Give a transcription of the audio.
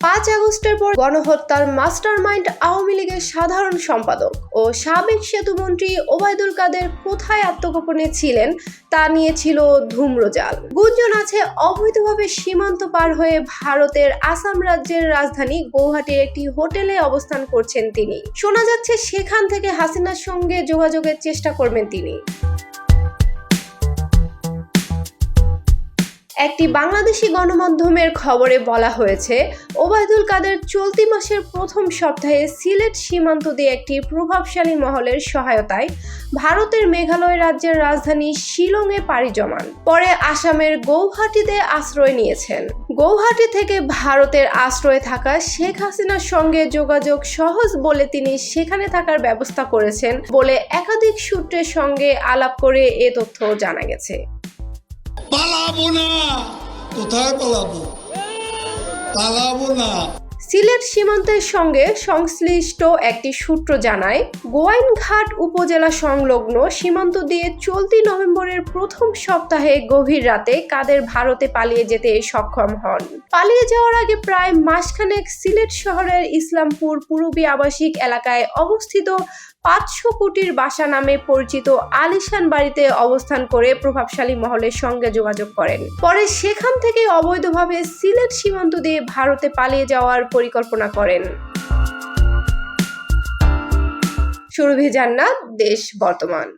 পাঁচ আগস্টের পর গণহত্যার মাস্টারমাইন্ড আওয়ামী লীগের সাধারণ সম্পাদক ও সাবেক সেতুমন্ত্রী ওবায়দুল কাদের কোথায় আত্মগোপনে ছিলেন তা নিয়ে ছিল ধূম্রজাল। গুঞ্জন আছে, অবৈধভাবে সীমান্ত পার হয়ে ভারতের আসাম রাজ্যের রাজধানী গৌহাটির একটি হোটেলে অবস্থান করছেন তিনি। শোনা যাচ্ছে, সেখান থেকে হাসিনার সঙ্গে যোগাযোগের চেষ্টা করবেন তিনি। একটি বাংলাদেশি গণমাধ্যমের খবরে বলা হয়েছে, ওবায়দুল কাদের চলতি মাসের প্রথম সপ্তাহে সিলেট সীমান্ত দিয়ে একটি প্রভাবশালী মহলের সহায়তায় ভারতের মেঘালয় রাজ্যের রাজধানী শিলংয়ে পাড়ি জমান। পরে আসামের গৌহাটিতে আশ্রয় নিয়েছেন। গৌহাটি থেকে ভারতের আশ্রয়ে থাকা শেখ হাসিনার সঙ্গে যোগাযোগ সহজ বলে তিনি সেখানে থাকার ব্যবস্থা করেছেন বলে একাধিক সূত্রের সঙ্গে আলাপ করে এ তথ্য জানা গেছে। পালাবো না। কোথায় পালাবো? পালাবো না। সিলেট সীমান্তের সঙ্গে সংশ্লিষ্ট একটি সূত্র জানায়, গোয়াইনঘাট উপজেলা সংলগ্ন সীমান্ত দিয়ে চলতি নভেম্বরের প্রথম সপ্তাহে গভীর রাতে কাদের ভারতে পালিয়ে যেতে সক্ষম হন। পালিয়ে যাওয়ার আগে প্রায় মাসখানেক সিলেট শহরের ইসলামপুর পূর্বী আবাসিক এলাকায় অবস্থিত পাঁচশো কোটির বাসা নামে পরিচিত আলিশান বাড়িতে অবস্থান করে প্রভাবশালী মহলের সঙ্গে যোগাযোগ করেন। পরে সেখান থেকে অবৈধভাবে সিলেট সীমান্ত দিয়ে ভারতে পালিয়ে যাওয়ার পরিকল্পনা করেন। সুরভি জান্নাত দেশ বর্তমান।